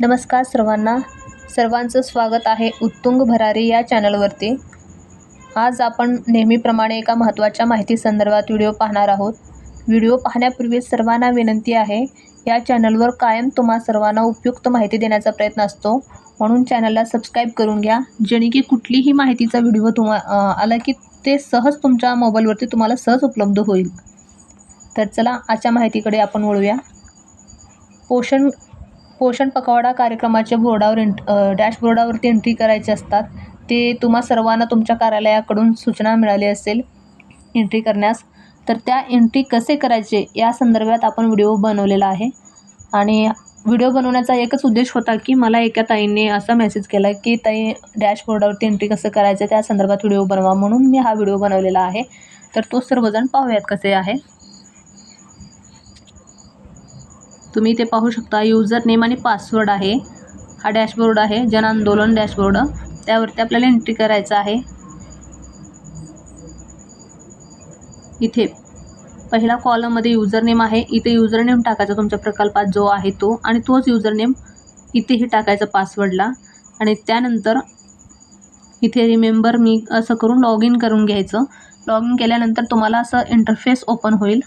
नमस्कार सर्वांना. सर्वांचं स्वागत आहे उत्तुंग भरारी या चॅनलवरती. आज आपण नेहमीप्रमाणे एका महत्त्वाच्या माहिती संदर्भात व्हिडिओ पाहणार आहोत. व्हिडिओ पाहण्यापूर्वी सर्वांना विनंती आहे या चॅनलवर कायम तुम्हा सर्वांना उपयुक्त माहिती देण्याचा प्रयत्न असतो. म्हणून चॅनलला सबस्क्राईब करून घ्या जेणे की कुठलीही माहितीचा व्हिडिओ तुम्हा आला की ते सहज तुमच्या मोबाईलवरती तुम्हाला सहज उपलब्ध होईल. तर चला आजच्या माहितीकडे आपण वळूया. पोषण पोषण पखवाडा कार्यक्रमाच्या बोर्डावर एंट डॅशबोर्डावरती एंट्री करायचे असतात. ते तुम्हा सर्वांना तुमच्या कार्यालयाकडून सूचना मिळाली असेल एंट्री करण्यास. तर त्या एंट्री कसे करायचे या संदर्भात आपण व्हिडिओ बनवलेला आहे. आणि व्हिडिओ बनवण्याचा एकच उद्देश होता की मला एका ताईंनी असा मेसेज केला की ताई डॅशबोर्डावरती एंट्री कसं करायचं त्या संदर्भात व्हिडिओ बनवा. म्हणून मी हा व्हिडिओ बनवलेला आहे. तर तो सर्वजण पाहूयात कसे आहे. तुम्ही इथे पाहू शकता युजर नेम आणि पासवर्ड आहे. हा डॅशबोर्ड आहे जन आंदोलन डॅशबोर्ड त्यावरती आपल्याला एंट्री करायचं आहे. इथे पहिला कॉलममध्ये युजर नेम आहे. इथे युजर नेम टाकायचा तुमच्या प्रकल्पात जो आहे तो आणि तोच युजर नेम इथेही टाकायचा पासवर्डला आणि त्यानंतर इथे रिमेंबर मी असं करून लॉग इन करून घ्यायचं. लॉग इन केल्यानंतर तुम्हाला असं इंटरफेस ओपन होईल.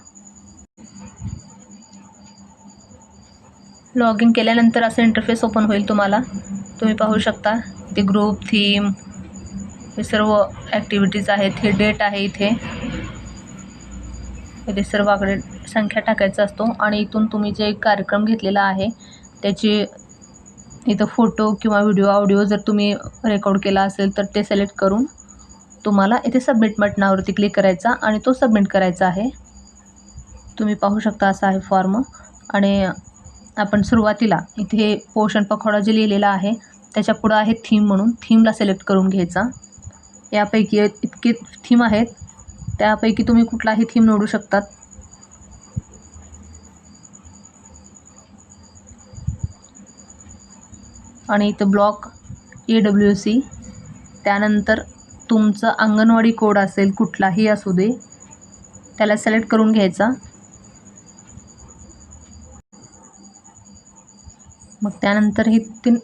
लॉग इन केल्यानंतर असं इंटरफेस ओपन होईल तुम्हाला. तुम्ही पाहू शकता. ते ग्रुप थीम हे सर्व ॲक्टिव्हिटीज आहेत. हे डेट आहे इथे. इथे सर्व आकडे संख्या टाकायचा असतो. आणि इथून तुम्ही जे कार्यक्रम घेतलेला आहे त्याची इथं फोटो किंवा व्हिडिओ ऑडिओ जर तुम्ही रेकॉर्ड केला असेल तर ते सिलेक्ट करून तुम्हाला इथे सबमिट बटनावरती क्लिक करायचा आणि तो सबमिट करायचा आहे. तुम्ही पाहू शकता असा आहे फॉर्म आणि आपण सुरुवातीला इथे पोषण पखवाडा जे लिहिलेला आहे त्याच्या पुढं आहे थीम म्हणून. थीमला सिलेक्ट करून घ्यायचा. यापैकी इतके थीम आहेत त्यापैकी तुम्ही कुठलाही थीम निवडू शकतात. आणि इथं ब्लॉक ए डब्ल्यू सी त्यानंतर तुमचं अंगणवाडी कोड असेल कुठलाही असू दे त्याला सिलेक्ट करून घ्यायचा. मग त्यानंतर ही तीन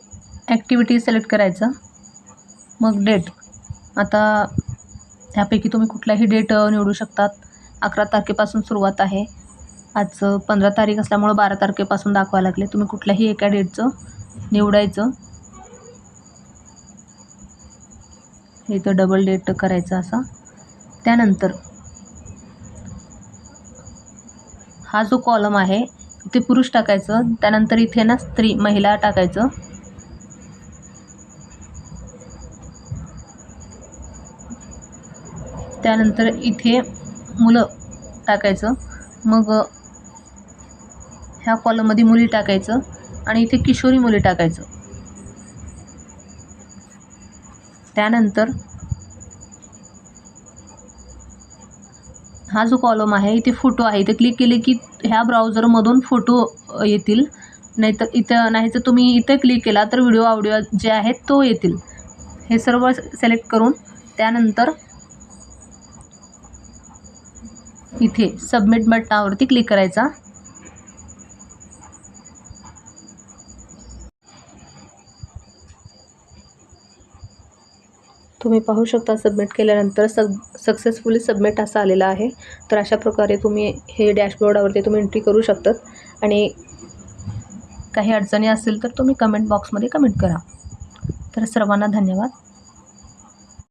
ॲक्टिव्हिटी सिलेक्ट करायचं. मग डेट आता ह्यापैकी तुम्ही कुठलाही डेट निवडू शकतात. अकरा तारखेपासून सुरुवात आहे. आज पंधरा तारीख असल्यामुळं बारा तारखेपासून दाखवायला लागले. तुम्ही कुठल्याही एका डेटचं निवडायचं. इथं डबल डेट करायचं असा. त्यानंतर हा जो कॉलम आहे इथे पुरुष टाकायचं त्यानंतर इथे ना स्त्री महिला टाकायचं. त्यानंतर इथे मुलं टाकायचं. मग ह्या कॉलममध्ये मुली टाकायचं आणि इथे किशोरी मुली टाकायचं. त्यानंतर हा जो कॉलम आहे इथे फोटो आहे. इथे क्लिक केले की ह्या ब्राउझरमधून फोटो येतील. नाहीतर इथं नाही तर तुम्ही इथे क्लिक केला तर व्हिडिओ ऑडिओ जे आहेत तो येतील. हे सर्व सिलेक्ट करून त्यानंतर इथे सबमिट बटनावरती क्लिक करायचा. तुम्ही पाहू शकता सबमिट केल्यानंतर सग सक्सेसफुली सबमिट असा आलेला आहे. तर अशा प्रकारे तुम्ही हे डॅशबोर्डावरती तुम्ही एंट्री करू शकतात. आणि काही अडचणी असेल तर तुम्ही कमेंट बॉक्समध्ये कमेंट करा. तर सर्वांना धन्यवाद.